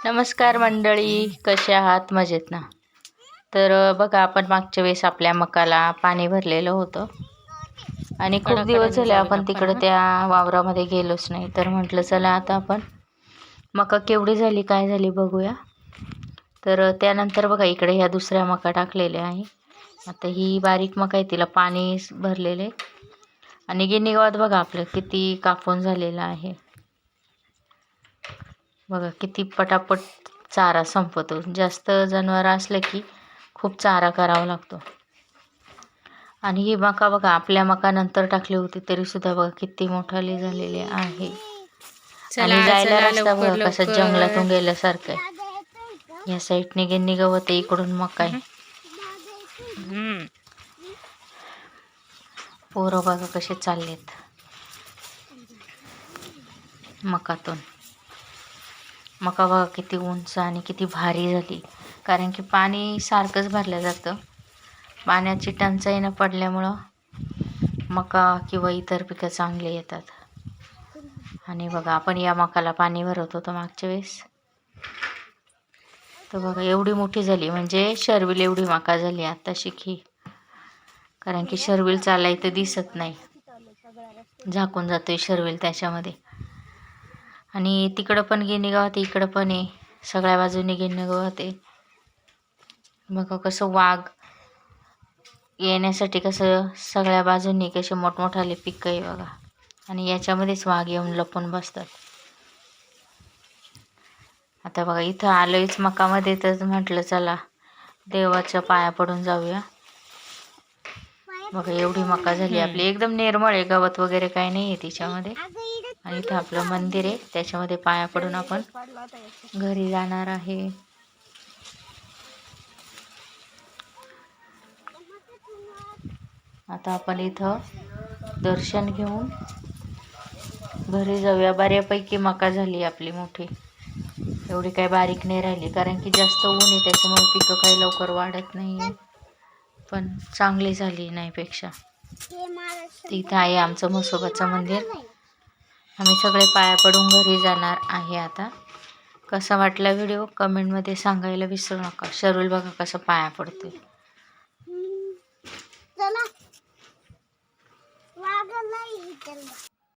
नमस्कार मंडळी कसे आहात? मजेत ना? तर बघा आपण मागच्या वेळेस आपल्या मकाला पाणी भरलेलं होतं. आणि खूप दिवस झाले आपण तिकडं त्या वावरामध्ये गेलोच नाही. तर म्हटलं चला आता आपण मका केवढी झाली काय झाली बघूया. तर त्यानंतर बघा इकडे ह्या दुसऱ्या मका टाकलेल्या आहे. आता ही बारीक मका आहे तिला पाणी भरलेले आणि गिनी गावात बघा आपलं किती कापून झालेलं आहे. बघा किती पटापट चारा संपतो. जास्त जनावर असलं की खूप चारा करावा लागतो. आणि ही मका बघा आपल्या मका नंतर टाकली होती तरी सुद्धा बघा किती मोठाली झालेली आहे. आणि जायला रस्ता बघा कसं जंगलातून गेल्यासारखं आहे. या साईडने गिन्नी गवत आहे इकडून मका आहे. पोरं बघा कसे चाललेत. मकातून. मका बघा किती उंच आणि किती भारी झाली. कारण की पाणी सारखंच भरलं जातं. पाण्याची टंचाई न पडल्यामुळं मका किंवा इतर पिकं चांगले येतात. आणि बघा आपण या मकाला पाणी भरत होतो मागच्या वेळेस. तर बघा एवढी मोठी झाली. म्हणजे शर्विल एवढी मका झाली आता शिकी कारण की शर्विल चालायचं दिसत नाही. झाकून जातोय शर्विल त्याच्यामध्ये. आणि तिकडं पण गिनी गावात इकडं पण आहे सगळ्या बाजूने गिनी गावात आहे बघा कसं वाघ येण्यासाठी कसं सगळ्या बाजूंनी कसे मोठमोठाले पिकं आहे बघा. आणि याच्यामध्येच वाघ येऊन लपून बसतात. आता बघा इथं आलोयच मकामध्ये तर म्हटलं चला देवाच्या पाया पडून जाऊया. बघा एवढी मका झाली. आपली एकदम निर्मळ आहे गवत वगैरे काही नाही आहे तिच्यामध्ये आणि इथं आपलं मंदिर आहे. त्याच्यामध्ये पाया पडून आपण घरी जाणार आहे. आता आपण इथं दर्शन घेऊन घरी जाऊया. बऱ्यापैकी मका झाली आपली मोठी. एवढी काही बारीक नाही राहिली कारण की जास्त ऊन आहे त्याच्यामुळे पिकं काही लवकर वाढत नाही. पण चांगली झाली नाहीपेक्षा तिथं आहे आमचं म्हसोबाचं मंदिर. आम्ही सगळे पाया पडून घरी जाणार आहे आता. कसा वाटला व्हिडिओ? कमेंटमध्ये सांगायला विसरू नका. शरूल बघा कसं पाया पडतोय. चला.